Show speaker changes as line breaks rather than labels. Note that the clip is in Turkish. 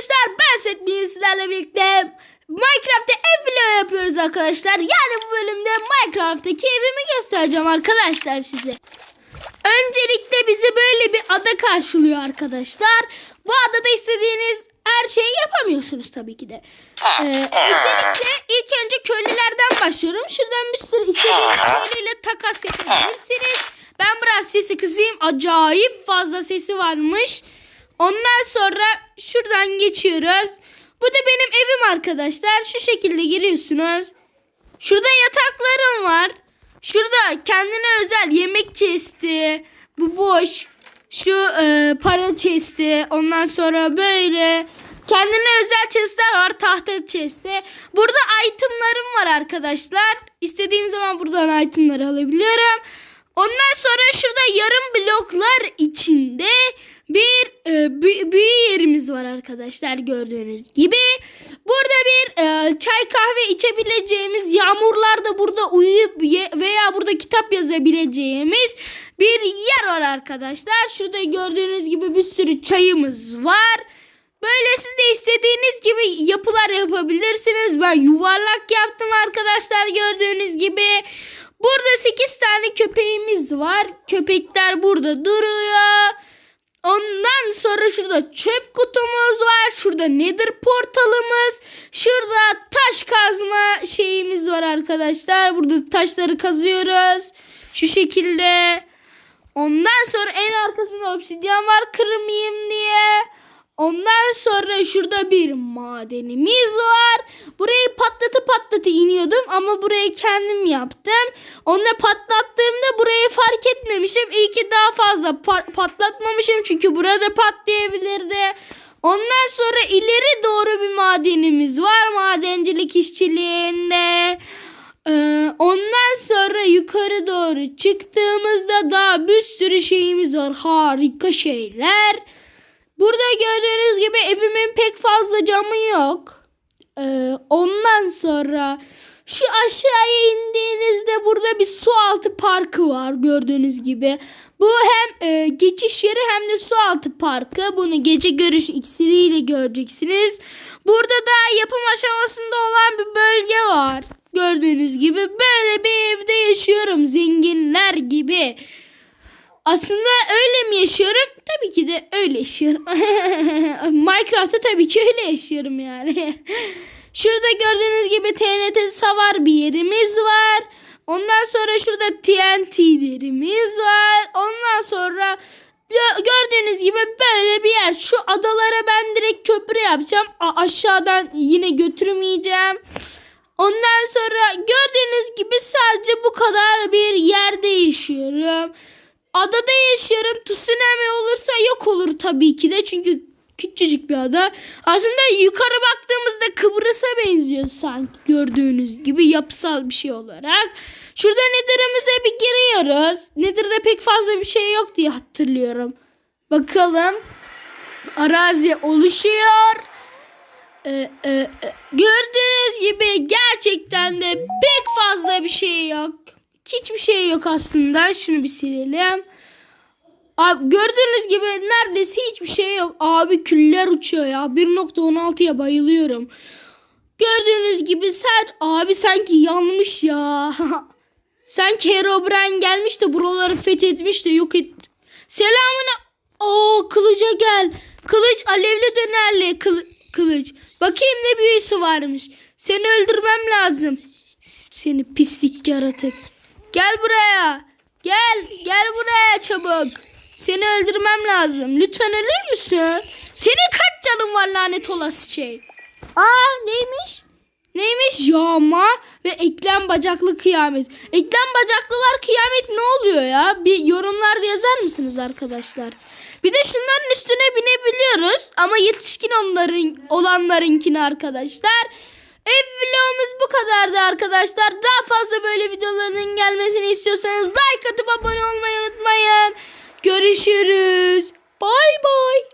arkadaşlar ben Setmi'nin sizlerle birlikte Minecraft'te ev vlog yapıyoruz arkadaşlar. Yani bu bölümde Minecraft'taki evimi göstereceğim arkadaşlar size. Öncelikle bizi böyle bir ada karşılıyor arkadaşlar. Bu adada istediğiniz her şeyi yapamıyorsunuz tabii ki de. Ee, öncelikle ilk önce köylülerden başlıyorum. Şuradan bir sürü istediğiniz köylüyle takas yapabilirsiniz. Ben biraz sesi kısayım. Acayip fazla sesi varmış. Ondan sonra şuradan geçiyoruz. Bu da benim evim arkadaşlar. Şu şekilde giriyorsunuz. Şurada yataklarım var. Şurada kendine özel yemek chest'i. Bu boş. Şu e, para chest'i. Ondan sonra böyle. Kendine özel chest'ler var. Tahta chest'i. Burada itemlarım var arkadaşlar. İstediğim zaman buradan itemları alabiliyorum. Ondan sonra şurada yarım bloklar içinde bir e, büyü, yerimiz var arkadaşlar gördüğünüz gibi. Burada bir e, çay kahve içebileceğimiz, yağmurlarda burada uyuyup ye- veya burada kitap yazabileceğimiz bir yer var arkadaşlar. Şurada gördüğünüz gibi bir sürü çayımız var. Böyle siz de istediğiniz gibi yapılar yapabilirsiniz. Ben yuvarlak yaptım arkadaşlar gördüğünüz gibi. Burada 8 tane köpeğimiz var. Köpekler burada duruyor. Ondan sonra şurada çöp kutumuz var. Şurada nedir portalımız. Şurada taş kazma şeyimiz var arkadaşlar. Burada taşları kazıyoruz. Şu şekilde. Ondan sonra en arkasında obsidyen var kırmayayım diye. Ondan sonra şurada bir madenimiz var. Burayı patlatı patlatı iniyordum ama burayı kendim yaptım. Onunla patlattığımda burayı fark etmemişim. İyi ki daha fazla pa- patlatmamışım çünkü burada patlayabilirdi. Ondan sonra ileri doğru bir madenimiz var. Madencilik işçiliğinde. Ee, ondan sonra yukarı doğru çıktığımızda daha bir sürü şeyimiz var. Harika şeyler. Burada gördüğünüz gibi evimin pek fazla camı yok. Ee, ondan sonra şu aşağıya indiğinizde burada bir su altı parkı var gördüğünüz gibi. Bu hem e, geçiş yeri hem de su altı parkı. Bunu gece görüş iksiriyle göreceksiniz. Burada da yapım aşamasında olan bir bölge var. Gördüğünüz gibi böyle bir evde yaşıyorum zenginler gibi. Aslında öyle mi yaşıyorum? Tabii ki de öyle yaşıyorum. Minecraft'ta tabii ki öyle yaşıyorum yani. Şurada gördüğünüz gibi TNT savar bir yerimiz var. Ondan sonra şurada TNT'lerimiz var. Ondan sonra gö- gördüğünüz gibi böyle bir yer. Şu adalara ben direkt köprü yapacağım. A- aşağıdan yine götürmeyeceğim. Ondan sonra gördüğünüz gibi sadece bu kadar bir yerde yaşıyorum. Adada yaşıyorum. Tsunami olursa yok olur tabii ki de. Çünkü küçücük bir ada. Aslında yukarı baktığımızda Kıbrıs'a benziyor sanki gördüğünüz gibi yapısal bir şey olarak. Şurada Nether'ımıza bir giriyoruz. Nether'da pek fazla bir şey yok diye hatırlıyorum. Bakalım. Arazi oluşuyor. Ee, e, e, gördüğünüz gibi gerçekten de pek fazla bir şey yok. Hiçbir şey yok aslında. Şunu bir silelim. Abi gördüğünüz gibi neredeyse hiçbir şey yok. Abi küller uçuyor ya. 1.16'ya bayılıyorum. Gördüğünüz gibi sen abi sanki yanmış ya. sanki Herobrine gelmiş de buraları fethetmiş de yok et. Selamına. Oo kılıca gel. Kılıç alevli dönerli kılı- kılıç. Bakayım ne büyüsü varmış. Seni öldürmem lazım. Seni pislik yaratık. Gel buraya. Gel. Gel buraya çabuk. Seni öldürmem lazım. Lütfen ölür müsün? Senin kaç canın var lanet olası şey? Aa neymiş? Neymiş? Yağma ve eklem bacaklı kıyamet. Eklem bacaklılar kıyamet ne oluyor ya? Bir yorumlarda yazar mısınız arkadaşlar? Bir de şunların üstüne binebiliyoruz ama yetişkin onların olanlarınkini arkadaşlar. Ev vlogumuz bu kadardı arkadaşlar. Daha fazla böyle videoların gelmesini istiyorsanız like atıp abone olmayı unutmayın. Görüşürüz. Bay bay.